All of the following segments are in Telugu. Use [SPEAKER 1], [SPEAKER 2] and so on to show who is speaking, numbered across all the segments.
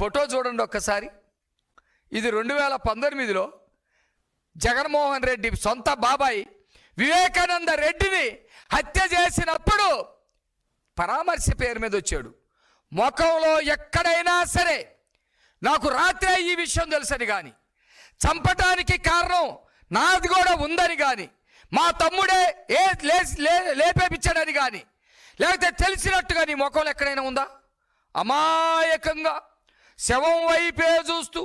[SPEAKER 1] ఫోటో చూడండి ఒక్కసారి. ఇది రెండు వేల పంతొమ్మిదిలో జగన్మోహన్ రెడ్డి సొంత బాబాయి వివేకానంద రెడ్డిని హత్య చేసినప్పుడు పరామర్శ పేరు మీద వచ్చాడు. ముఖంలో ఎక్కడైనా సరే నాకు రాత్రే ఈ విషయం తెలుసని కానీ చంపటానికి కారణం నాది కూడా ఉందని కానీ మా తమ్ముడే ఏ లే లేపేపించాడని కానీ లేకపోతే తెలిసినట్టుగా నీ ముఖంలో ఎక్కడైనా ఉందా? అమాయకంగా శవం వైపే చూస్తూ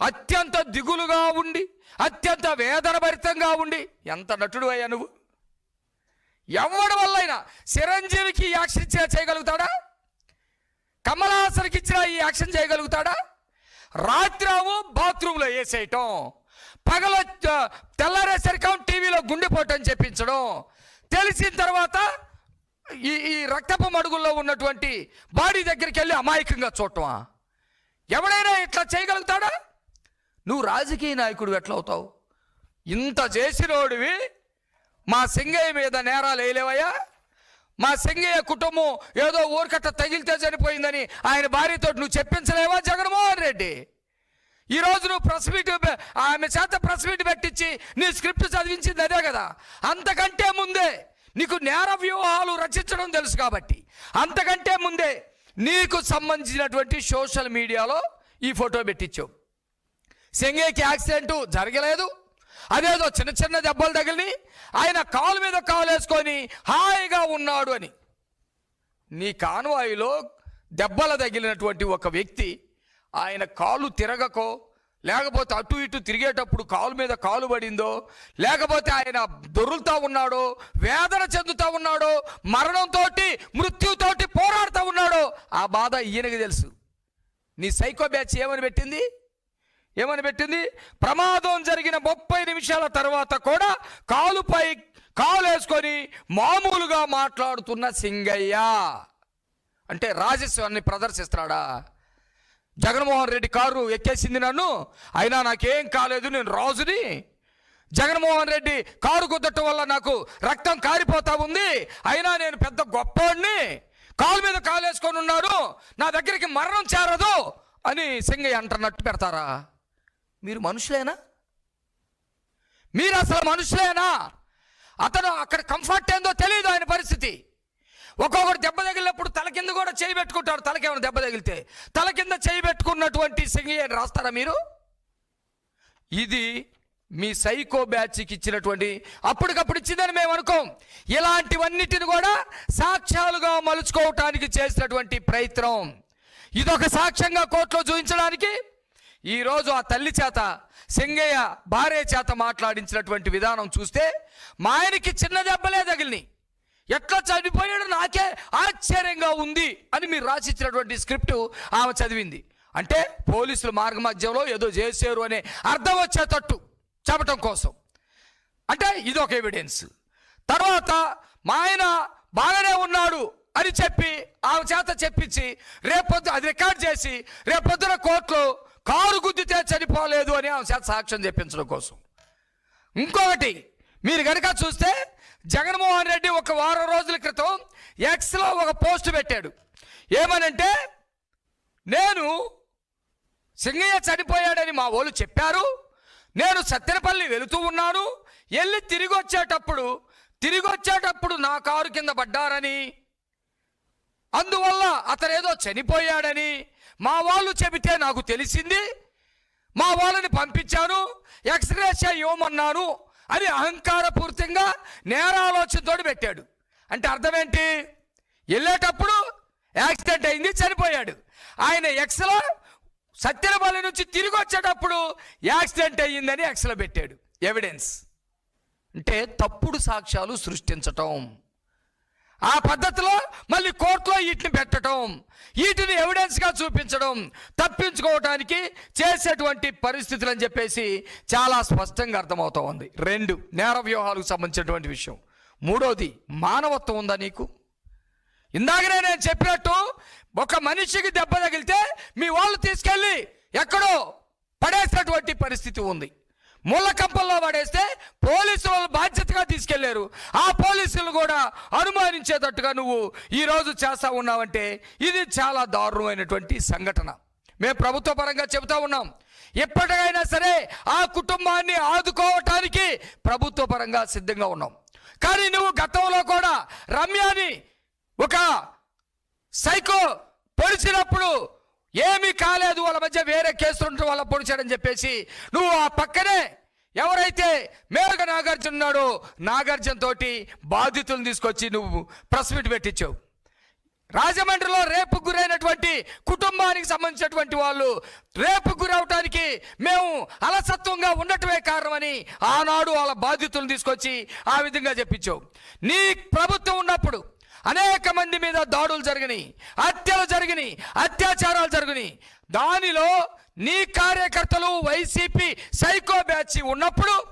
[SPEAKER 1] అత్యంత దిగులుగా ఉండి అత్యంత వేదనభరితంగా ఉండి ఎంత నటుడు అయ్యా నువ్వు? ఎవడి వల్లైనా చిరంజీవికి ఈ యాక్షన్ చేయగలుగుతాడా? కమలాసనికి ఇచ్చిన ఈ యాక్షన్ చేయగలుగుతాడా? రాత్రావు బాత్రూంలో వేసేయటం పగల తెల్లారేసరికం టీవీలో గుండెపోవటం చెప్పించడం తెలిసిన తర్వాత ఈ ఈ రక్తపు మడుగుల్లో ఉన్నటువంటి బాడీ దగ్గరికి వెళ్ళి అమాయకంగా చూడటమా? ఎవడైనా ఇట్లా చేయగలుగుతాడా? నువ్వు రాజకీయ నాయకుడు ఎట్లా అవుతావు? ఇంత చేసినోడివి మా సింగయ్య మీద నేరాలు వేయలేవయ్యా? మా సింగయ్య కుటుంబం ఏదో ఊరికట్ట తగిలితే చనిపోయిందని ఆయన భార్యతో నువ్వు చెప్పించలేవా జగన్మోహన్ రెడ్డి? ఈరోజు నువ్వు ప్రెస్ మీట్ ఆమె చేత ప్రెస్ మీట్ పెట్టించి నీ స్క్రిప్ట్ చదివించింది అదే కదా? అంతకంటే ముందే నీకు నేర వ్యూహాలు రచించడం తెలుసు కాబట్టి. అంతకంటే ముందే నీకు సంబంధించినటువంటి సోషల్ మీడియాలో ఈ ఫోటో పెట్టించావు సెంగేకి యాక్సిడెంట్ జరగలేదు. అదేదో చిన్న చిన్న దెబ్బలు తగిలి ఆయన కాలు మీద కాలు వేసుకొని హాయిగా ఉన్నాడు అని. నీ కాన్వాయిలో దెబ్బలు తగిలినటువంటి ఒక వ్యక్తి ఆయన కాలు తిరగకో లేకపోతే అటు ఇటు తిరిగేటప్పుడు కాలు మీద కాలు పడిందో లేకపోతే ఆయన దొరులుతా ఉన్నాడో వేదన చెందుతా ఉన్నాడో మరణంతో మృత్యుతోటి పోరాడుతూ ఉన్నాడో ఆ బాధ ఈయనకి తెలుసు. నీ సైకో బ్యాచ్ ఏమని పెట్టింది? ఏమని పెట్టింది? ప్రమాదం జరిగిన ముప్పై నిమిషాల తర్వాత కూడా కాలుపై కాలు వేసుకొని మామూలుగా మాట్లాడుతున్న సింగయ్య. అంటే రాజస్వాన్ని ప్రదర్శిస్తాడా జగన్మోహన్ రెడ్డి కారు ఎక్కేసింది నన్ను. అయినా నాకేం కాలేదు నేను రాజుని. జగన్మోహన్ రెడ్డి కారు కుదట్టం వల్ల నాకు రక్తం కారిపోతా ఉంది. అయినా నేను పెద్ద గొప్పవాడిని కాలు మీద కాలు వేసుకొని నా దగ్గరికి మరణం చేరదు అని సింగయ్య అంటున్నట్టు పెడతారా? మీరు మనుషులేనా? మీరు అసలు మనుషులేనా? అతను అక్కడ కంఫర్ట్ ఏందో తెలియదు ఆయన పరిస్థితి. ఒక్కొక్కరు దెబ్బ తగిలినప్పుడు తల కింద కూడా చేయి పెట్టుకుంటాడు. తలకేమైనా దెబ్బ తగిలితే తల కింద చేయి పెట్టుకున్నటువంటి సింగయ్య అని రాస్తారా మీరు? ఇది మీ సైకో బ్యాచ్కి ఇచ్చినటువంటి అప్పటికప్పుడు ఇచ్చిందని మేము అనుకోం. ఇలాంటివన్నిటిని కూడా సాక్ష్యాలుగా మలుచుకోవటానికి చేసినటువంటి ప్రయత్నం. ఇదొక సాక్ష్యంగా కోర్టులో చూపించడానికి ఈరోజు ఆ తల్లి చేత సింగయ్య భార్య చేత మాట్లాడించినటువంటి విధానం చూస్తే మా ఆయనకి చిన్న దెబ్బలే తగిలినాయి. ఎట్లా చనిపోయాడు నాకే ఆశ్చర్యంగా ఉంది అని మీరు రాసిచ్చినటువంటి స్క్రిప్ట్ ఆమె చదివింది. అంటే పోలీసులు మార్గమధ్యంలో ఏదో చేశారు అనే అర్థం వచ్చేటట్టు చెప్పటం కోసం. అంటే ఇది ఒక ఎవిడెన్స్ తర్వాత మా ఆయన బాగానే ఉన్నాడు అని చెప్పి ఆమె చేత చెప్పించి రేపొద్దు అది రికార్డ్ చేసి రేపొద్దున కోర్టులో కారు గుద్దితే చనిపోలేదు అని ఆమె చేత సాక్ష్యం చెప్పించడం కోసం. ఇంకొకటి మీరు కనుక చూస్తే జగన్మోహన్ రెడ్డి ఒక వారం రోజుల క్రితం ఎక్స్లో ఒక పోస్ట్ పెట్టాడు. ఏమనంటే నేను సింగయ్య చనిపోయాడని మా వాళ్ళు చెప్పారు. నేను సత్తెనపల్లి వెళుతూ ఉన్నాను. వెళ్ళి తిరిగి వచ్చేటప్పుడు తిరిగి వచ్చేటప్పుడు నా కారు కింద పడ్డారని. అందువల్ల అతను ఏదో చనిపోయాడని మా వాళ్ళు చెబితే నాకు తెలిసింది. మా వాళ్ళని పంపించాను. ఎక్స్రే చేయమన్నాను అని అహంకారపూరితంగా నేరాలోచనతో పెట్టాడు. అంటే అర్థం ఏంటి వెళ్ళేటప్పుడు యాక్సిడెంట్ అయింది చనిపోయాడు. ఆయన ఎక్స్లో సత్యనపల్లి నుంచి తిరిగి వచ్చేటప్పుడు యాక్సిడెంట్ అయ్యిందని ఎక్స్లో పెట్టాడు. ఎవిడెన్స్. అంటే తప్పుడు సాక్ష్యాలు సృష్టించటం. ఆ పద్ధతిలో మళ్ళీ కోర్టులో వీటిని పెట్టడం వీటిని ఎవిడెన్స్గా చూపించడం తప్పించుకోవటానికి చేసేటువంటి పరిస్థితులు అని చెప్పేసి చాలా స్పష్టంగా అర్థమవుతూ ఉంది. రెండు నేర వ్యూహాలకు సంబంధించినటువంటి విషయం. మూడోది మానవత్వం ఉందా నీకు? ఇందాకనే నేను చెప్పినట్టు ఒక మనిషికి దెబ్బ తగిలితే మీ వాళ్ళు తీసుకెళ్ళి ఎక్కడో పడేసినటువంటి పరిస్థితి ఉంది. ముళ్ళ కంపల్లో పడేస్తే పోలీసులు వాళ్ళు బాధ్యతగా తీసుకెళ్ళారు. ఆ పోలీసులు కూడా అనుమానించేటట్టుగా నువ్వు ఈరోజు చేస్తా ఉన్నావంటే ఇది చాలా దారుణమైనటువంటి సంఘటన. మేము ప్రభుత్వ పరంగా చెబుతా ఉన్నాం. ఎప్పటికైనా సరే ఆ కుటుంబాన్ని ఆదుకోవటానికి ప్రభుత్వ పరంగా సిద్ధంగా ఉన్నాం. కానీ నువ్వు గతంలో కూడా రమ్యాని ఒక సైకో పొడిచినప్పుడు ఏమీ కాలేదు వాళ్ళ మధ్య వేరే కేసులు ఉండటం వాళ్ళ పొడిచాడని చెప్పేసి. నువ్వు ఆ పక్కనే ఎవరైతే మేలుగా నాగార్జున ఉన్నాడో నాగార్జున తోటి బాధితులను తీసుకొచ్చి నువ్వు ప్రెస్ మీట్ పెట్టించావు. రాజమండ్రిలో రేపు గురైనటువంటి కుటుంబానికి సంబంధించినటువంటి వాళ్ళు రేపు గురవటానికి మేము అలసత్వంగా ఉండటమే కారణమని ఆనాడు వాళ్ళ బాధితులను తీసుకొచ్చి ఆ విధంగా చెప్పించావు. నీ ప్రభుత్వం ఉన్నప్పుడు అనేక మంది మీద దాడులు జరిగినాయి హత్యలు జరిగినాయి అత్యాచారాలు జరిగినాయి. దానిలో నీ కార్యకర్తలు వైసీపీ సైకో బ్యాచ్ ఉన్నప్పుడు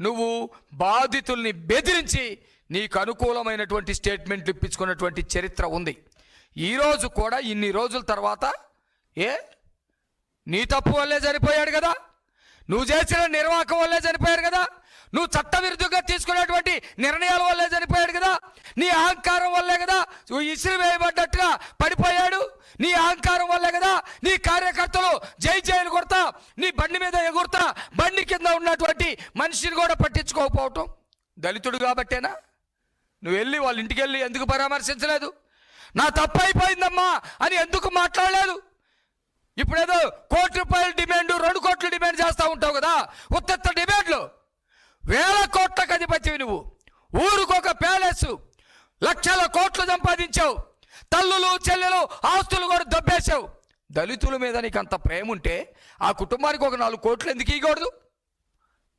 [SPEAKER 1] నువ్వు బాధితుల్ని బెదిరించి నీకు అనుకూలమైనటువంటి స్టేట్మెంట్లు ఇప్పించుకున్నటువంటి చరిత్ర ఉంది. ఈరోజు కూడా ఇన్ని రోజుల తర్వాత ఏ? నీ తప్పు వల్లే చనిపోయాడు కదా. నువ్వు చేసిన నిర్వాహకం వల్లే చనిపోయాడు కదా. నువ్వు చట్టవిరుద్ధంగా తీసుకునేటువంటి నిర్ణయాల వల్లే చనిపోయాడు కదా. నీ అహంకారం వల్లే కదా నువ్వు వేయబడ్డట్టుగా పడిపోయాడు. నీ అహంకారం వల్లే కదా నీ కార్యకర్తలు జై జైలు కొడతా నీ బండి మీద ఎగురుతా బండి కింద ఉన్నటువంటి మనిషిని కూడా పట్టించుకోకపోవటం దళితుడు కాబట్టేనా? నువ్వు వెళ్ళి వాళ్ళ ఇంటికి వెళ్ళి ఎందుకు పరామర్శించలేదు? నా తప్పు అయిపోయిందమ్మా అని ఎందుకు మాట్లాడలేదు? ఇప్పుడేదో కోటి రూపాయల డిమాండ్ రెండు కోట్లు డిమాండ్ చేస్తూ ఉంటావు కదా. ఉత్త డిమాండ్లు. వేల కోట్లకు అధిపతివి నువ్వు. ఊరుకొక ప్యాలెస్. లక్షల కోట్లు సంపాదించావు. తల్లులు చెల్లెలు ఆస్తులు కూడా దబ్బేశావు. దళితుల మీద నీకు అంత ప్రేమ ఉంటే ఆ కుటుంబానికి ఒక నాలుగు కోట్లు ఎందుకు ఇవ్వకూడదు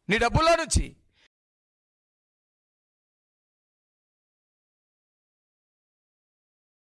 [SPEAKER 1] నీ డబ్బుల్లో నుంచి.